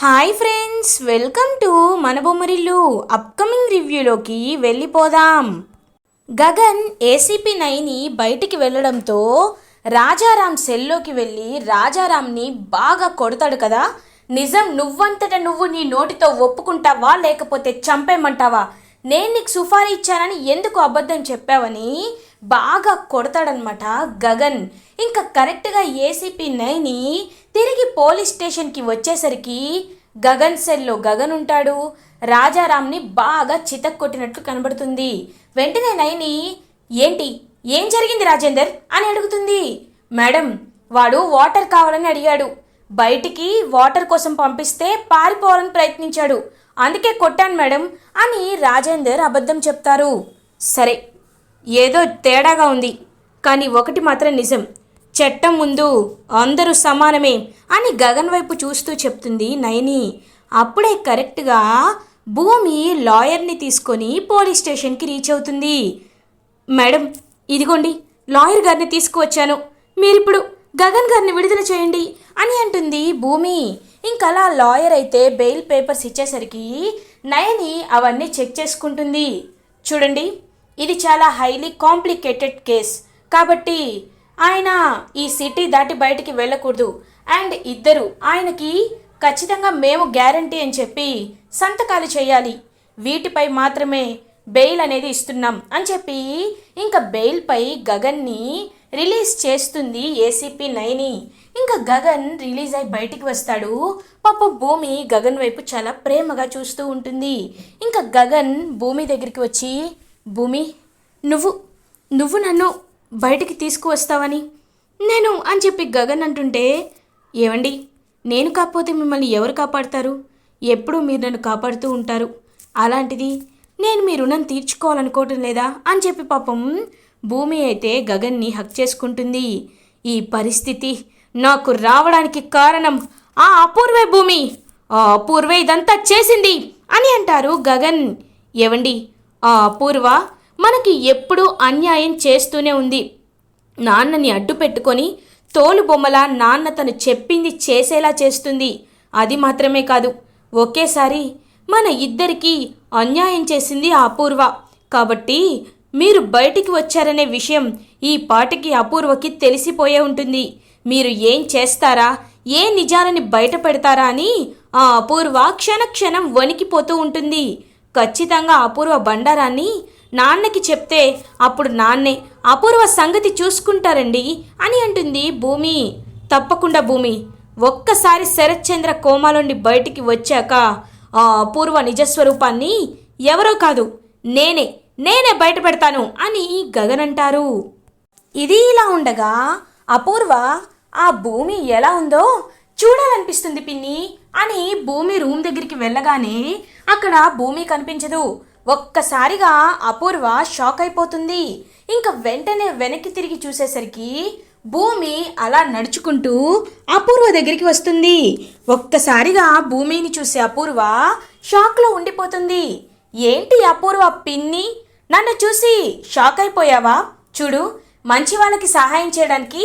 Hi friends welcome to మన Bommarillu upcoming రివ్యూలోకి వెళ్ళిపోదాం. Gagan ACP Naini బయటికి వెళ్ళడంతో రాజారాం సెల్లోకి వెళ్ళి రాజారాంని బాగా కొడతాడు కదా. నిజం నువ్వంతట నువ్వు నీ నోటితో ఒప్పుకుంటావా లేకపోతే చంపేయమంటావా? నేను నీకు సుఫారీ ఇచ్చానని ఎందుకు అబద్ధం చెప్పావని బాగా కొడతాడనమాట గగన్. ఇంకా కరెక్ట్గా ఏసీపీ నైని తిరిగి పోలీస్ స్టేషన్కి వచ్చేసరికి గగన్ సెల్లో గగన్ ఉంటాడు. రాజారాంని బాగా చితక్కొట్టినట్లు కనబడుతుంది. వెంటనే నైని ఏంటి? ఏం జరిగింది రాజేందర్? అని అడుగుతుంది. మేడం వాడు వాటర్ కావాలని అడిగాడు. బయటికి వాటర్ కోసం పంపిస్తే పారిపోవాలని ప్రయత్నించాడు. అందుకే కొట్టాను మేడం అని రాజేందర్ అబద్ధం చెప్తారు. సరే ఏదో తేడాగా ఉంది. కానీ ఒకటి మాత్రం నిజం. చట్టం ముందు అందరూ సమానమే అని గగన్ వైపు చూస్తూ చెప్తుంది నయని. అప్పుడే కరెక్ట్గా భూమి లాయర్ని తీసుకొని పోలీస్ స్టేషన్కి రీచ్ అవుతుంది. మేడం ఇదిగోండి లాయర్ గారిని తీసుకువచ్చాను. మీరిప్పుడు గగన్ గారిని విడుదల చేయండి అని అంటుంది భూమి. ఇంకలా లాయర్ అయితే బెయిల్ పేపర్స్ ఇచ్చేసరికి నయని అవన్నీ చెక్ చేసుకుంటుంది. చూడండి ఇది చాలా హైలీ కాంప్లికేటెడ్ కేస్ కాబట్టి ఆయన ఈ సిటీ దాటి బయటికి వెళ్ళకూడదు. అండ్ ఇద్దరు ఆయనకి ఖచ్చితంగా మేము గ్యారంటీ అని చెప్పి సంతకాలు చేయాలి. వీటిపై మాత్రమే బెయిల్ అనేది ఇస్తున్నాం అని చెప్పి ఇంకా బెయిల్పై గగన్ని రిలీజ్ చేస్తుంది ఏసీపీ నైని. ఇంకా గగన్ రిలీజ్ అయి బయటికి వస్తాడు. పాప భూమి గగన్ వైపు చాలా ప్రేమగా చూస్తూ ఉంటుంది. ఇంకా గగన్ భూమి దగ్గరికి వచ్చి భూమి నువ్వు నువ్వు నన్ను బయటికి తీసుకువస్తావని? నేను అని చెప్పి గగన్ అంటుంటే ఏవండి నేను కాకపోతే మిమ్మల్ని ఎవరు కాపాడతారు? ఎప్పుడూ మీరు నన్ను కాపాడుతూ ఉంటారు. అలాంటిది నేను మీ రుణం తీర్చుకోవాలనుకోవటం లేదా? అని చెప్పి పాపం భూమి అయితే గగన్ని హక్ చేసుకుంటుంది. ఈ పరిస్థితి నాకు రావడానికి కారణం ఆ అపూర్వే భూమి. ఆ అపూర్వే ఇదంతా చేసింది అని అంటారు గగన్. ఏవండి ఆ అపూర్వ మనకి ఎప్పుడూ అన్యాయం చేస్తూనే ఉంది. నాన్నని అడ్డు పెట్టుకొని తోలు బొమ్మలా నాన్న తను చెప్పింది చేసేలా చేస్తుంది. అది మాత్రమే కాదు ఒకేసారి మన ఇద్దరికీ అన్యాయం చేసింది అపూర్వ. కాబట్టి మీరు బయటికి వచ్చారనే విషయం ఈ పాటికి అపూర్వకి తెలిసిపోయే ఉంటుంది. మీరు ఏం చేస్తారా ఏ నిజాలని బయట పెడతారా అని ఆ అపూర్వ క్షణక్షణం వణికిపోతూ ఉంటుంది. ఖచ్చితంగా అపూర్వ బండారాన్ని నాన్నకి చెప్తే అప్పుడు నాన్నే అపూర్వ సంగతి చూసుకుంటారండి అని అంటుంది భూమి. తప్పకుండా భూమి. ఒక్కసారి శరత్చంద్ర కోమాలోండి బయటికి వచ్చాక ఆ అపూర్వ నిజస్వరూపాన్ని ఎవరో కాదు నేనే నేనే బయట పెడతాను అని గగన్ అంటారు. ఇది ఇలా ఉండగా అపూర్వ ఆ భూమి ఎలా ఉందో చూడాలనిపిస్తుంది పిన్ని అని భూమి రూమ్ దగ్గరికి వెళ్ళగానే అక్కడ భూమి కనిపించదు. ఒక్కసారిగా అపూర్వ షాక్ అయిపోతుంది. ఇంకా వెంటనే వెనక్కి తిరిగి చూసేసరికి భూమి అలా నడుచుకుంటూ అపూర్వ దగ్గరికి వస్తుంది. ఒక్కసారిగా భూమిని చూసే అపూర్వ షాక్లో ఉండిపోతుంది. ఏంటి అపూర్వ పిన్ని? నన్ను చూసి షాక్ అయిపోయావా? చూడు మంచి వాళ్ళకి సహాయం చేయడానికి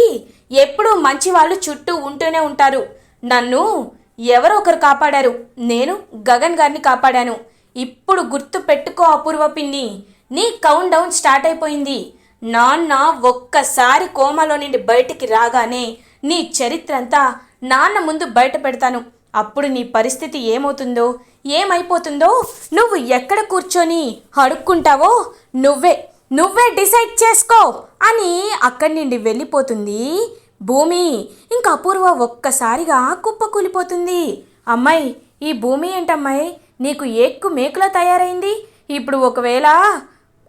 ఎప్పుడూ మంచి వాళ్ళు చుట్టూ ఉంటూనే ఉంటారు. నన్ను ఎవరో ఒకరు కాపాడారు. నేను గగన్ గారిని కాపాడాను. ఇప్పుడు గుర్తు పెట్టుకో అపూర్వ పిన్ని. నీ కౌంట్ డౌన్ స్టార్ట్ అయిపోయింది. నాన్న ఒక్కసారి కోమాలో నుండి బయటికి రాగానే నీ చరిత్ర అంతా నాన్న ముందు బయట పెడతాను. అప్పుడు నీ పరిస్థితి ఏమవుతుందో? ఏమైపోతుందో? నువ్వు ఎక్కడ కూర్చొని అడుక్కుంటావో? నువ్వే నువ్వే డిసైడ్ చేసుకో అని అక్కడి నుండి వెళ్ళిపోతుంది భూమి. ఇంకా అపూర్వ ఒక్కసారిగా కుప్పకూలిపోతుంది. అమ్మాయి ఈ భూమి ఏంటమ్మాయి? నీకు ఏక్కు మేకులా తయారైంది? ఇప్పుడు ఒకవేళ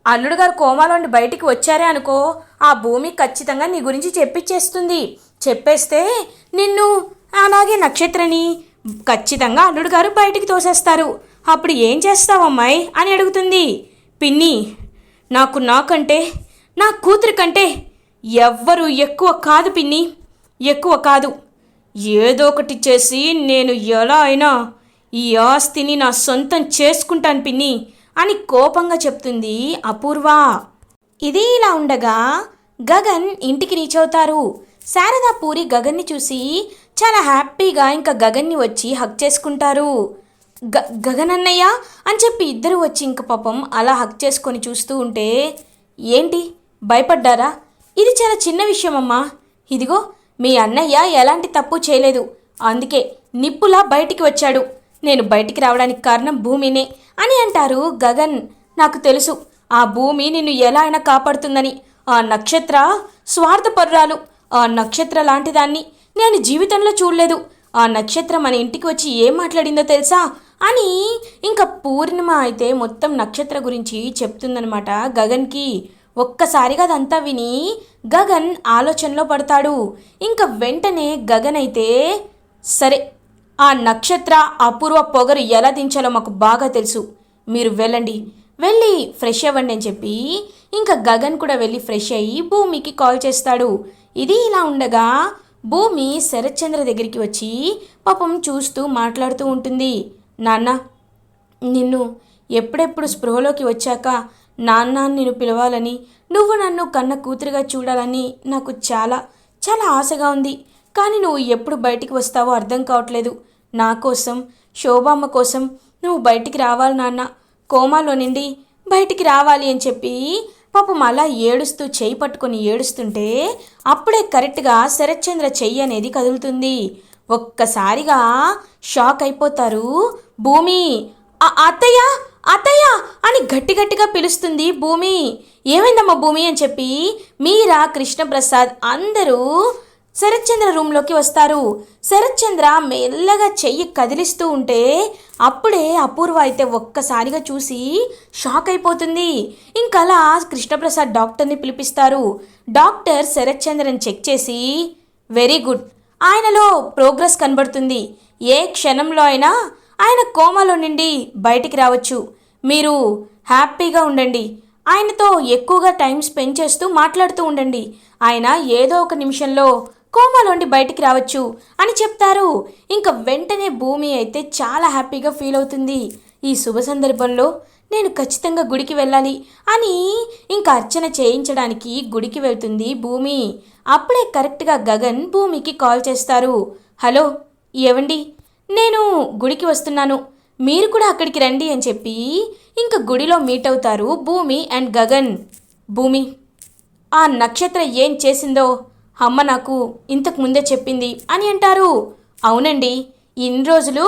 అల్లుడు గారు కోమాలోండి బయటికి వచ్చారే అనుకో ఆ భూమి ఖచ్చితంగా నీ గురించి చెప్పిచ్చేస్తుంది. చెప్పేస్తే నిన్ను అలాగే నక్షత్రని ఖచ్చితంగా అల్లుడు గారు బయటికి తోసేస్తారు. అప్పుడు ఏం చేస్తావు అమ్మాయి? అని అడుగుతుంది. పిన్ని నాకు నాకంటే నా కూతురి కంటే ఎవ్వరు ఎక్కువ కాదు పిన్ని. ఎక్కువ కాదు. ఏదో ఒకటి చేసి నేను ఎలా అయినా ఈ ఆస్తిని నా సొంతం చేసుకుంటాను పిన్ని అని కోపంగా చెప్తుంది అపూర్వ. ఇది ఇలా ఉండగా గగన్ ఇంటికి రీచ్ అవుతారు శారదా పూరి గగన్ని చూసి చాలా హ్యాపీగా ఇంకా గగన్ని వచ్చి హక్ చేసుకుంటారు. గ గగన్ అన్నయ్య అని చెప్పి ఇద్దరు వచ్చి ఇంక పాపం అలా హక్ చేసుకొని చూస్తూ ఉంటే ఏంటి భయపడ్డారా? ఇది చాలా చిన్న విషయం అమ్మా ఇదిగో మీ అన్నయ్య ఎలాంటి తప్పు చేయలేదు. అందుకే నిప్పులా బయటికి వచ్చాడు. నేను బయటికి రావడానికి కారణం భూమినే అని అంటారు గగన్. నాకు తెలుసు ఆ భూమి నిన్ను ఎలా అయినా కాపాడుతుందని. ఆ నక్షత్ర స్వార్థపరురాలు. ఆ నక్షత్ర లాంటిదాన్ని నేను జీవితంలో చూడలేదు. ఆ నక్షత్రం మన ఇంటికి వచ్చి ఏం మాట్లాడిందో తెలుసా అని ఇంకా పూర్ణిమ అయితే మొత్తం నక్షత్ర గురించి చెప్తుందనమాట గగన్కి. ఒక్కసారిగా అదంతా విని గగన్ ఆలోచనలో పడతాడు. ఇంకా వెంటనే గగన్ అయితే సరే ఆ నక్షత్ర అపూర్వ పొగరు ఎలా దించాలో మాకు బాగా తెలుసు. మీరు వెళ్ళండి. వెళ్ళి ఫ్రెష్ అవ్వండి అని చెప్పి ఇంకా గగన్ కూడా వెళ్ళి ఫ్రెష్ అయ్యి భూమికి కాల్ చేస్తాడు. ఇది ఇలా ఉండగా భూమి శరత్చంద్ర దగ్గరికి వచ్చి పాపం చూస్తూ మాట్లాడుతూ ఉంటుంది. నాన్న నిన్ను ఎప్పుడెప్పుడు స్పృహలోకి వచ్చాక నాన్న నిన్ను పిలవాలని నువ్వు నన్ను కన్న కూతురుగా చూడాలని నాకు చాలా చాలా ఆశగా ఉంది. కానీ నువ్వు ఎప్పుడు బయటికి వస్తావో అర్థం కావట్లేదు. నా కోసం శోభమ్మ కోసం నువ్వు బయటికి రావాలి నాన్న. కోమాలో నుండి బయటికి రావాలి అని చెప్పి పాపం అలా ఏడుస్తూ చేయి పట్టుకొని ఏడుస్తుంటే అప్పుడే కరెక్ట్గా శరత్చంద్ర చెయ్యి అనేది కదులుతుంది. ఒక్కసారిగా షాక్ అయిపోతారు. భూమి అత్తయ్య అత్తయ్య అని గట్టి గట్టిగా పిలుస్తుంది భూమి. ఏమైందమ్మా భూమి అని చెప్పి మీరా కృష్ణప్రసాద్ అందరూ శరత్చంద్ర రూమ్లోకి వస్తారు. శరత్చంద్ర మెల్లగా చెయ్యి కదిలిస్తూ ఉంటే అప్పుడే అపూర్వ అయితే ఒక్కసారిగా చూసి షాక్ అయిపోతుంది. ఇంకలా కృష్ణప్రసాద్ డాక్టర్ని పిలిపిస్తారు. డాక్టర్ శరత్చంద్రని చెక్ చేసి వెరీ గుడ్. ఆయనలో ప్రోగ్రెస్ కనబడుతుంది. ఏ క్షణంలో అయినా ఆయన కోమాలో నుండి బయటికి రావచ్చు. మీరు హ్యాపీగా ఉండండి. ఆయనతో ఎక్కువగా టైం స్పెండ్ చేస్తూ మాట్లాడుతూ ఉండండి. ఆయన ఏదో ఒక నిమిషంలో కోమాలోండి బయటికి రావచ్చు అని చెప్తారు. ఇంకా వెంటనే భూమి అయితే చాలా హ్యాపీగా ఫీల్ అవుతుంది. ఈ శుభ సందర్భంలో నేను ఖచ్చితంగా గుడికి వెళ్ళాలి అని ఇంకా అర్చన చేయించడానికి గుడికి వెళ్తుంది భూమి. అప్పుడే కరెక్ట్గా గగన్ భూమికి కాల్ చేస్తారు. హలో ఏవండి? నేను గుడికి వస్తున్నాను. మీరు కూడా అక్కడికి రండి అని చెప్పి ఇంకా గుడిలో మీట్ అవుతారు భూమి అండ్ గగన్. భూమి ఆ నక్షత్రం ఏం చేసిందో? అమ్మ నాకు ఇంతకు ముందే చెప్పింది అని అంటారు. అవునండి ఇన్ని రోజులు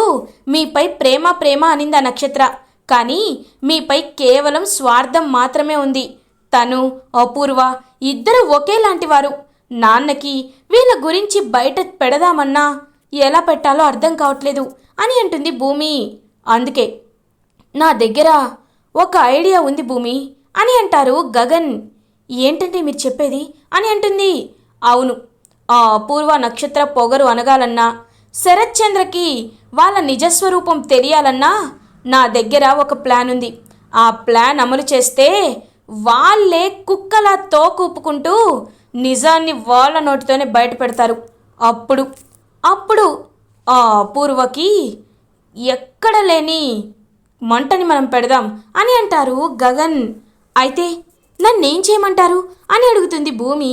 మీపై ప్రేమ ప్రేమ అనింది ఆ నక్షత్ర. కానీ మీపై కేవలం స్వార్థం మాత్రమే ఉంది. తను అపూర్వ ఇద్దరు ఒకేలాంటి వారు నాన్నకి వీళ్ళ గురించి బయట పెడదామన్నా ఎలా పెట్టాలో అర్థం కావట్లేదు అని అంటుంది భూమి. అందుకే నా దగ్గర ఒక ఐడియా ఉంది భూమి అని అంటారు గగన్. ఏంటంటే మీరు చెప్పేది అని అంటుంది. అవును ఆ అపూర్వ నక్షత్ర పొగరు అనగాలన్నా శరత్చంద్రకి వాళ్ళ నిజస్వరూపం తెలియాలన్నా నా దగ్గర ఒక ప్లాన్ ఉంది. ఆ ప్లాన్ అమలు చేస్తే వాళ్ళే కుక్కలా తోకూపుకుంటూ నిజాన్ని వాళ్ళ నోటితోనే బయట పెడతారు అప్పుడు అప్పుడు ఆ అపూర్వకి ఎక్కడ లేని మంటని మనం పెడదాం అని అంటారు గగన్. అయితే నన్నేం చేయమంటారు? అని అడుగుతుంది భూమి.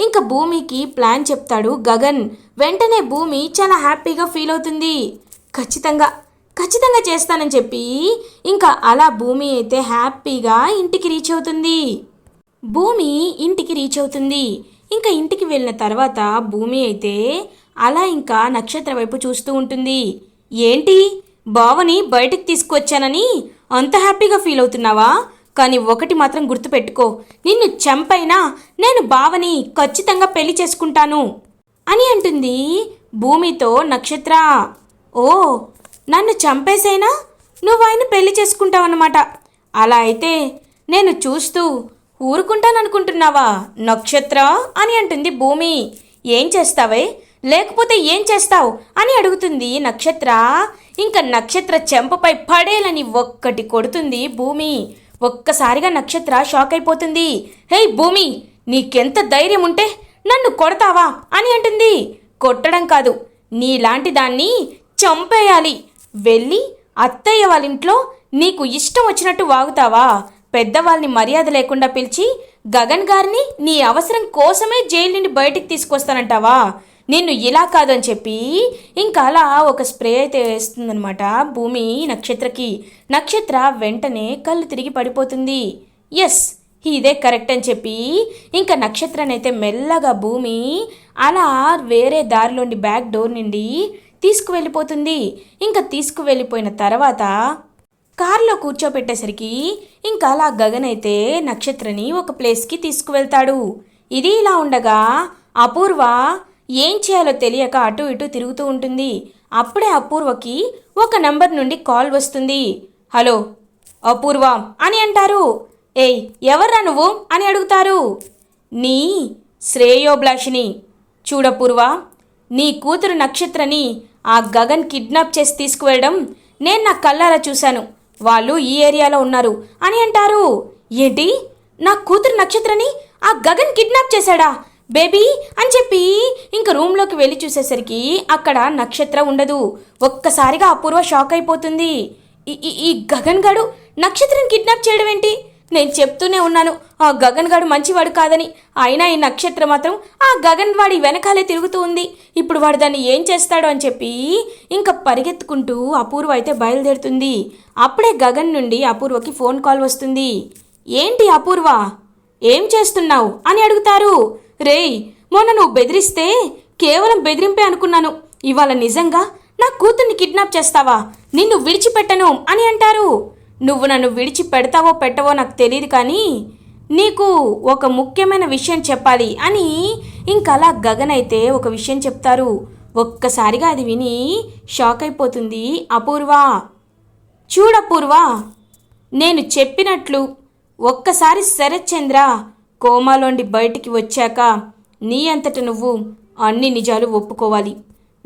ఇంకా భూమికి ప్లాన్ చెప్తాడు గగన్. వెంటనే భూమి చాలా హ్యాపీగా ఫీల్ అవుతుంది. ఖచ్చితంగా ఖచ్చితంగా చేస్తానని చెప్పి ఇంకా అలా భూమి అయితే హ్యాపీగా ఇంటికి రీచ్ అవుతుంది. భూమి ఇంటికి రీచ్ అవుతుంది. ఇంకా ఇంటికి వెళ్ళిన తర్వాత భూమి అయితే అలా ఇంకా నక్షత్ర వైపు చూస్తూ ఉంటుంది. ఏంటి? బావని బయటికి తీసుకొచ్చానని అంత హ్యాపీగా ఫీల్ అవుతున్నావా? కానీ ఒకటి మాత్రం గుర్తుపెట్టుకో. నిన్ను చంపైనా నేను బావని ఖచ్చితంగా పెళ్ళి చేసుకుంటాను అని అంటుంది భూమితో నక్షత్ర. ఓ నన్ను చంపేసైనా? నువ్వు ఆయన పెళ్ళి చేసుకుంటావన్నమాట. అలా అయితే నేను చూస్తూ ఊరుకుంటాననుకుంటున్నావా నక్షత్ర? అని అంటుంది భూమి. ఏం చేస్తావే? లేకపోతే ఏం చేస్తావు? అని అడుగుతుంది నక్షత్ర. ఇంకా నక్షత్ర చెంపపై పడేలని ఒక్కటి కొడుతుంది భూమి. ఒక్కసారిగా నక్షత్ర షాక్ అయిపోతుంది. హే భూమి నీకెంత ధైర్యం ఉంటే నన్ను కొడతావా అని అంటుంది. కొట్టడం కాదు నీలాంటి దాన్ని చంపేయాలి. వెళ్ళి అత్తయ్య వాళ్ళ ఇంట్లో నీకు ఇష్టం వచ్చినట్టు వాగుతావా? పెద్దవాళ్ళని మర్యాద లేకుండా పిలిచి గగన్ గారిని నీ అవసరం కోసమే జైలు నుండి బయటికి తీసుకొస్తానంటావా? నిన్ను ఇలా కాదని చెప్పి ఇంకా అలా ఒక స్ప్రే అయితే వేస్తుందనమాట భూమి నక్షత్రకి. నక్షత్ర వెంటనే కళ్ళు తిరిగి పడిపోతుంది. ఎస్ ఇదే కరెక్ట్ అని చెప్పి ఇంకా నక్షత్రానైతే మెల్లగా భూమి అలా వేరే దారిలోని బ్యాక్ డోర్ నుండి తీసుకువెళ్ళిపోతుంది. ఇంకా తీసుకువెళ్ళిపోయిన తర్వాత కారులో కూర్చోబెట్టేసరికి ఇంకా అలా గగన్ అయితే నక్షత్రని ఒక ప్లేస్కి తీసుకువెళ్తాడు. ఇది ఇలా ఉండగా అపూర్వ ఏం చేయాలో తెలియక అటు ఇటు తిరుగుతూ ఉంటుంది. అప్పుడే అపూర్వకి ఒక నంబర్ నుండి కాల్ వస్తుంది. హలో అపూర్వ అని అంటారు. ఏయ్ ఎవర్రా నువ్వు అని అడుగుతారు. నీ శ్రేయోభిలాషిని. చూడపూర్వ నీ కూతురు నక్షత్రని ఆ గగన్ కిడ్నాప్ చేసి తీసుకువెళ్ళడం నేను నా కళ్ళారా చూశాను. వాళ్ళు ఈ ఏరియాలో ఉన్నారు అని అంటారు. ఏంటి? నా కూతురు నక్షత్రని ఆ గగన్ కిడ్నాప్ చేశాడా? బేబీ అని చెప్పి ఇంక రూమ్లోకి వెళ్ళి చూసేసరికి అక్కడ నక్షత్ర ఉండదు. ఒక్కసారిగా అపూర్వ షాక్ అయిపోతుంది. ఈ- గగన్ గడు నక్షత్రం కిడ్నాప్ చేయడం ఏంటి? నేను చెప్తూనే ఉన్నాను ఆ గగన్ గాడు మంచివాడు కాదని. అయినా ఈ నక్షత్రం మాత్రం ఆ గగన్ వాడి వెనకాలే తిరుగుతూ ఉంది. ఇప్పుడు వాడు దాన్ని ఏం చేస్తాడో అని చెప్పి ఇంకా పరిగెత్తుకుంటూ అపూర్వ అయితే బయలుదేరుతుంది. అప్పుడే గగన్ నుండి అపూర్వకి ఫోన్ కాల్ వస్తుంది. ఏంటి అపూర్వ? ఏం చేస్తున్నావు? అని అడుగుతారు. రేయ్ మొన్న నువ్వు బెదిరిస్తే కేవలం బెదిరింపే అనుకున్నాను. ఇవాళ నిజంగా నా కూతుర్ని కిడ్నాప్ చేస్తావా? నిన్ను విడిచిపెట్టను అని అంటారు. నువ్వు నన్ను విడిచి పెడతావో పెట్టవో నాకు తెలియదు కానీ నీకు ఒక ముఖ్యమైన విషయం చెప్పాలి అని ఇంకలా గగన్ అయితే ఒక విషయం చెప్తారు. ఒక్కసారిగా అది విని షాక్ అయిపోతుంది అపూర్వ. చూడపూర్వ నేను చెప్పినట్లు ఒక్కసారి శరత్ చంద్ర కోమాలోండి బయటికి వచ్చాక నీ అంతట నువ్వు అన్ని నిజాలు ఒప్పుకోవాలి.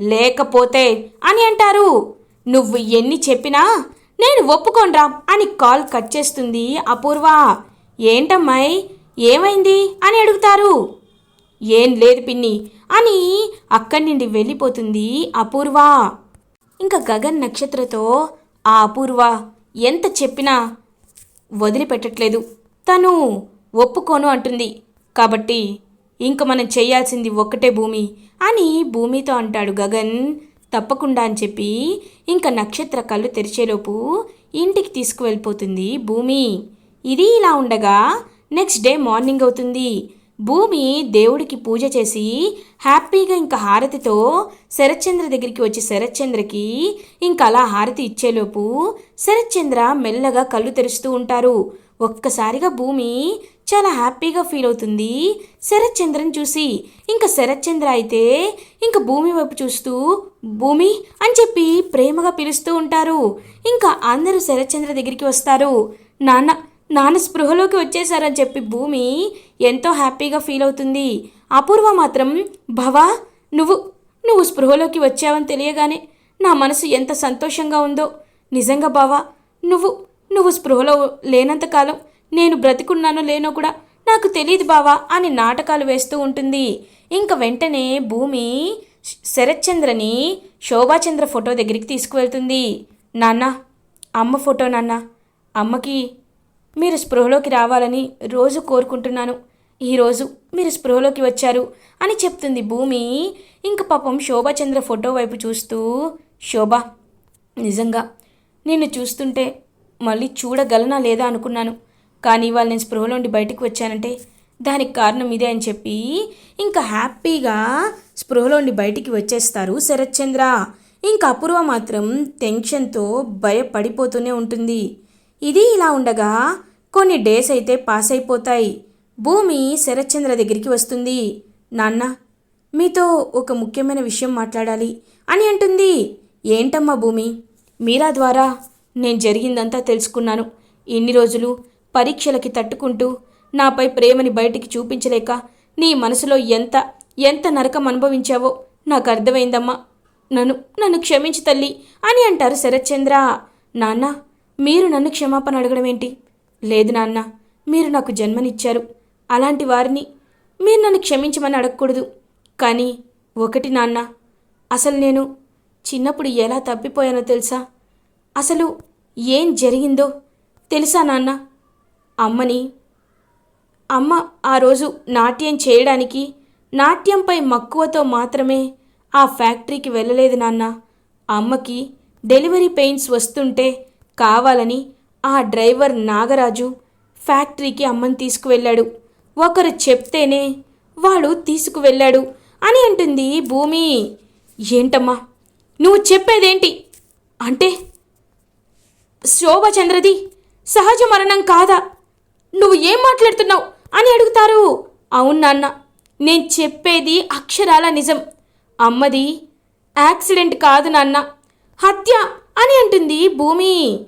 లేకపోతే అని అంటారు. నువ్వు ఎన్ని చెప్పినా నేను ఒప్పుకోనరా అని కాల్ కట్ చేస్తుంది అపూర్వ. ఏంటమ్మాయి? ఏమైంది? అని అడుగుతారు. ఏం లేదు పిన్ని అని అక్కడి నుండి వెళ్ళిపోతుంది అపూర్వ. ఇంకా గగన్ నక్షత్రతో ఆ అపూర్వ ఎంత చెప్పినా వదిలిపెట్టట్లేదు. తను ఒప్పుకోను అంటుంది. కాబట్టి ఇంక మనం చేయాల్సింది ఒక్కటే భూమి అని భూమితో అంటాడు గగన్. తప్పకుండా అని చెప్పి ఇంకా నక్షత్ర కళ్ళు తెరిచేలోపు ఇంటికి తీసుకువెళ్ళిపోతుంది భూమి. ఇది ఇలా ఉండగా నెక్స్ట్ డే మార్నింగ్ అవుతుంది. భూమి దేవుడికి పూజ చేసి హ్యాపీగా ఇంకా హారతితో శరత్చంద్ర దగ్గరికి వచ్చి శరత్చంద్రకి ఇంకా అలా హారతి ఇచ్చేలోపు శరత్చంద్ర మెల్లగా కళ్ళు తెరుస్తూ ఉంటారు. ఒక్కసారిగా భూమి చాలా హ్యాపీగా ఫీల్ అవుతుంది. శరత్చంద్రని చూసి ఇంకా శరత్చంద్ర అయితే ఇంకా భూమి వైపు చూస్తూ భూమి అని చెప్పి ప్రేమగా పిలుస్తూ ఉంటారు. ఇంకా అందరూ శరత్చంద్ర దగ్గరికి వస్తారు. నాన్న నాన్న స్పృహలోకి వచ్చేసారని చెప్పి భూమి ఎంతో హ్యాపీగా ఫీల్ అవుతుంది. అపూర్వ మాత్రం భవా నువ్వు నువ్వు స్పృహలోకి వచ్చావని తెలియగానే నా మనసు ఎంత సంతోషంగా ఉందో. నిజంగా బావా నువ్వు నువ్వు స్పృహలో లేనంతకాలం నేను బ్రతికున్నానో లేనో కూడా నాకు తెలియదు బావా అని నాటకాలు వేస్తూ ఉంటుంది. ఇంక వెంటనే భూమి శరత్చంద్రని శోభాచంద్ర ఫోటో దగ్గరికి తీసుకువెళ్తుంది. నాన్న అమ్మ ఫోటో నాన్న అమ్మకి మీరు స్పృహలోకి రావాలని రోజు కోరుకుంటున్నాను. ఈరోజు మీరు స్పృహలోకి వచ్చారు అని చెప్తుంది భూమి. ఇంక పాపం శోభాచంద్ర ఫోటో వైపు చూస్తూ శోభ నిజంగా నిన్ను చూస్తుంటే మళ్ళీ చూడగలనా లేదా అనుకున్నాను. కానీ ఇవాళ నేను స్పృహలోండి బయటకు వచ్చానంటే దానికి కారణం ఇదే అని చెప్పి ఇంకా హ్యాపీగా స్పృహలోండి బయటికి వచ్చేస్తారు శరత్చంద్ర. ఇంకా అపూర్వ మాత్రం టెన్షన్తో భయపడిపోతూనే ఉంటుంది. ఇది ఇలా ఉండగా కొన్ని డేస్ అయితే పాస్ అయిపోతాయి. భూమి శరత్చంద్ర దగ్గరికి వస్తుంది. నాన్న మీతో ఒక ముఖ్యమైన విషయం మాట్లాడాలి అని అంటుంది. ఏంటమ్మా భూమి? మీరా ద్వారా నేను జరిగిందంతా తెలుసుకున్నాను. ఇన్ని రోజులు పరీక్షలకి తట్టుకుంటూ నాపై ప్రేమని బయటికి చూపించలేక నీ మనసులో ఎంత ఎంత నరకం అనుభవించావో నాకు అర్థమైందమ్మా. నన్ను నన్ను క్షమించు తల్లి అని అంటారు శరత్చంద్ర. నాన్న మీరు నన్ను క్షమాపణ అడగడం ఏంటి లేదు నాన్న మీరు నాకు జన్మనిచ్చారు. అలాంటి వారిని మీరు నన్ను క్షమించమని అడగకూడదు. కానీ ఒకటి నాన్న అసలు నేను చిన్నప్పుడు ఎలా తప్పిపోయానో తెలుసా? అసలు ఏం జరిగిందో తెలుసా నాన్న? అమ్మని. అమ్మ ఆ రోజు నాట్యం చేయడానికి నాట్యంపై మక్కువతో మాత్రమే ఆ ఫ్యాక్టరీకి వెళ్ళలేదు నాన్న. అమ్మకి డెలివరీ పెయిన్స్ వస్తుంటే కావాలని ఆ డ్రైవర్ నాగరాజు ఫ్యాక్టరీకి అమ్మని తీసుకువెళ్ళాడు. ఒకరు చెప్తేనే వాడు తీసుకువెళ్ళాడు అని అంటుంది భూమి. ఏంటమ్మా? నువ్వు చెప్పేదేంటి? అంటే శోభచంద్రది సహజ మరణం కాదా? నువ్వు ఏం మాట్లాడుతున్నావు అని అడుగుతారు. అవును నాన్న నేను చెప్పేది అక్షరాల నిజం. అమ్మది యాక్సిడెంట్ కాదు నాన్న హత్య అని అంటుంది భూమి.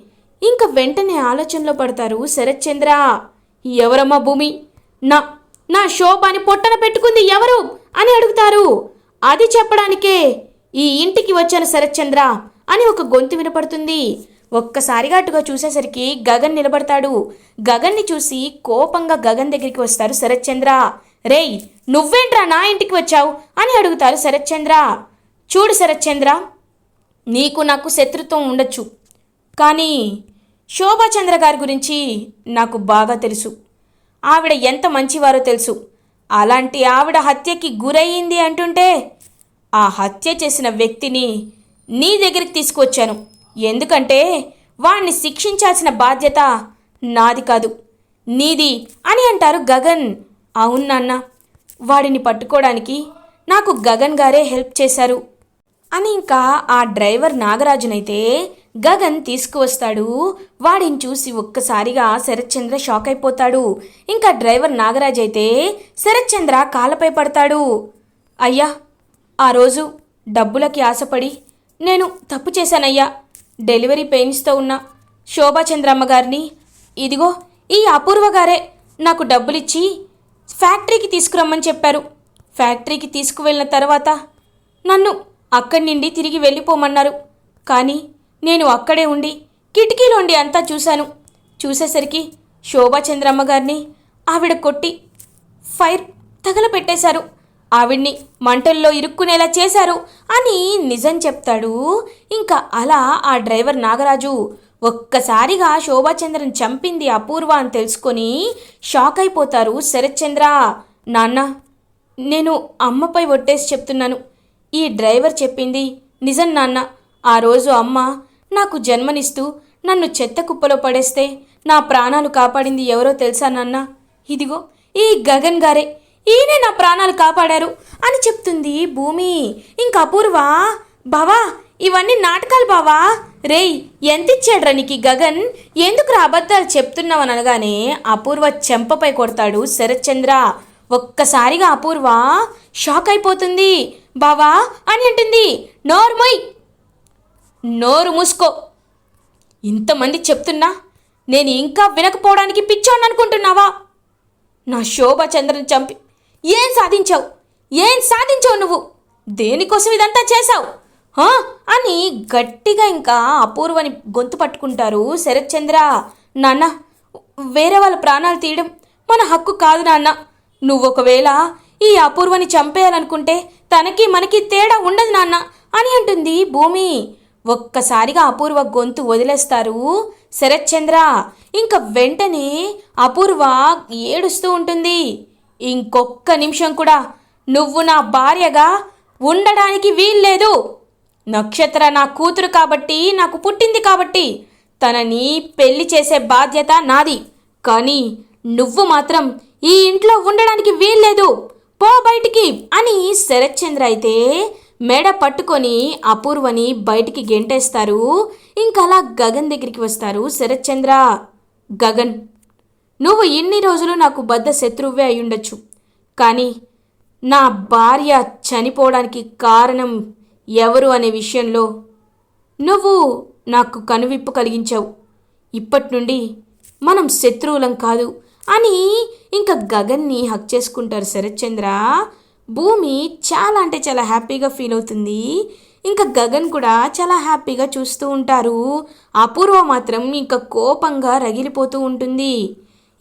ఇంక వెంటనే ఆలోచనలో పడతారు శరత్చంద్ర. ఎవరమ్మా భూమి? నా నా శోభాని పొట్టన పెట్టుకుంది ఎవరు? అని అడుగుతారు. అది చెప్పడానికే ఈ ఇంటికి వచ్చాను శరత్చంద్ర అని ఒక గొంతు వినపడుతుంది. ఒక్కసారిగా అటుగా చూసేసరికి గగన్ నిలబడతాడు. గగన్ని చూసి కోపంగా గగన్ దగ్గరికి వస్తారు శరత్చంద్ర. రేయ్ నువ్వేంట్రా నా ఇంటికి వచ్చావు? అని అడుగుతారు శరత్చంద్ర. చూడు శరత్చంద్ర నీకు నాకు శత్రుత్వం ఉండొచ్చు. కానీ శోభాచంద్ర గారి గురించి నాకు బాగా తెలుసు. ఆవిడ ఎంత మంచివారో తెలుసు. అలాంటి ఆవిడ హత్యకి గురయ్యింది అంటుంటే ఆ హత్య చేసిన వ్యక్తిని నీ దగ్గరికి తీసుకువచ్చాను. ఎందుకంటే వాణ్ణి శిక్షించాల్సిన బాధ్యత నాది కాదు నీది అని అంటారు గగన్. అవును నాన్న వాడిని పట్టుకోవడానికి నాకు గగన్ గారే హెల్ప్ చేశారు. అని ఇంకా ఆ డ్రైవర్ నాగరాజునైతే గగన్ తీసుకువస్తాడు. వాడిని చూసి ఒక్కసారిగా శరత్చంద్ర షాక్ అయిపోతాడు. ఇంకా డ్రైవర్ నాగరాజ్ అయితే శరత్చంద్ర కాళ్ళపై పడతాడు. అయ్యా ఆ రోజు డబ్బులకి ఆశపడి నేను తప్పు చేశానయ్యా. డెలివరీ పెయిన్స్తో ఉన్న శోభాచంద్రమ్మ గారిని ఇదిగో ఈ అపూర్వ గారే నాకు డబ్బులిచ్చి ఫ్యాక్టరీకి తీసుకురమ్మని చెప్పారు. ఫ్యాక్టరీకి తీసుకువెళ్ళిన తర్వాత నన్ను అక్కడి నుండి తిరిగి వెళ్ళిపోమన్నారు. కానీ నేను అక్కడే ఉండి కిటికీలోండి అంతా చూశాను. చూసేసరికి శోభాచంద్రమ్మ గారిని ఆవిడ కొట్టి ఫైర్ తగలపెట్టేశారు. ఆవిడ్ని మంటల్లో ఇరుక్కునేలా చేశారు అని నిజం చెప్తాడు. ఇంకా అలా ఆ డ్రైవర్ నాగరాజు ఒక్కసారిగా శోభాచంద్రన్ చంపింది అపూర్వ అని తెలుసుకొని షాక్ అయిపోతారు శరత్చంద్ర. నాన్న నేను అమ్మపై ఒట్టేసి చెప్తున్నాను. ఈ డ్రైవర్ చెప్పింది నిజం నాన్న. ఆ రోజు అమ్మ నాకు జన్మనిస్తూ నన్ను చెత్త కుప్పలో పడేస్తే నా ప్రాణాలు కాపాడింది ఎవరో తెలుసా నాన్న? ఇదిగో ఈ గగన్ గారే. ఈయనే నా ప్రాణాలు కాపాడారు అని చెప్తుంది భూమి. ఇంక అపూర్వ బావా ఇవన్నీ నాటకాలు బావా. రేయ్ ఎంత ఇచ్చాడ్రా నీకు గగన్? ఎందుకు అబద్ధాలు చెప్తున్నావు అనగానే అపూర్వ చెంపపై కొడతాడు శరత్చంద్ర. ఒక్కసారిగా అపూర్వ షాక్ అయిపోతుంది. బావా అని అంటుంది నోర్మొయ్ నోరు మూసుకో. ఇంతమంది చెప్తున్నా నేను ఇంకా వినకపోవడానికి పిచ్చాను అనుకుంటున్నావా నా శోభచంద్రని చంపి ఏం సాధించావు? ఏం సాధించావు నువ్వు? దేనికోసం ఇదంతా చేశావు? అని గట్టిగా ఇంకా అపూర్వని గొంతు పట్టుకుంటారు శరత్చంద్ర. నాన్న వేరే వాళ్ళ ప్రాణాలు తీయడం మన హక్కు కాదు నాన్న. నువ్వు ఒకవేళ ఈ అపూర్వని చంపేయాలనుకుంటే తనకి మనకి తేడా ఉండదు నాన్న అని అంటుంది భూమి. ఒక్కసారిగా అపూర్వ గొంతు వదిలేస్తారు శరత్చంద్ర. ఇంకా వెంటనే అపూర్వ ఏడుస్తూ ఉంటుంది. ఇంకొక్క నిమిషం కూడా. నువ్వు నా భార్యగా ఉండడానికి వీల్లేదు. నక్షత్ర నా కూతురు కాబట్టి నాకు పుట్టింది కాబట్టి తనని పెళ్ళి చేసే బాధ్యత నాది. కానీ నువ్వు మాత్రం ఈ ఇంట్లో ఉండడానికి వీల్లేదు. పో బయటికి అని శరత్చంద్ర అయితే మెడ పట్టుకొని అపూర్వని బయటికి గెంటేస్తారు. ఇంకలా గగన్ దగ్గరికి వస్తారు శరత్చంద్ర. గగన్ నువ్వు ఇన్ని రోజులు నాకు బద్ద శత్రువే అయ్యుండొచ్చు. కానీ నా భార్య చనిపోవడానికి కారణం ఎవరు అనే విషయంలో నువ్వు నాకు కనువిప్పు కలిగించావు. ఇప్పటి నుండి మనం శత్రువులం కాదు అని ఇంకా గగన్ని హక్ చేసుకుంటారు శరత్చంద్ర. భూమి చాలా అంటే చాలా హ్యాపీగా ఫీల్ అవుతుంది. ఇంకా గగన్ కూడా చాలా హ్యాపీగా చూస్తూ ఉంటారు. అపూర్వ మాత్రం ఇంకా కోపంగా రగిలిపోతూ ఉంటుంది.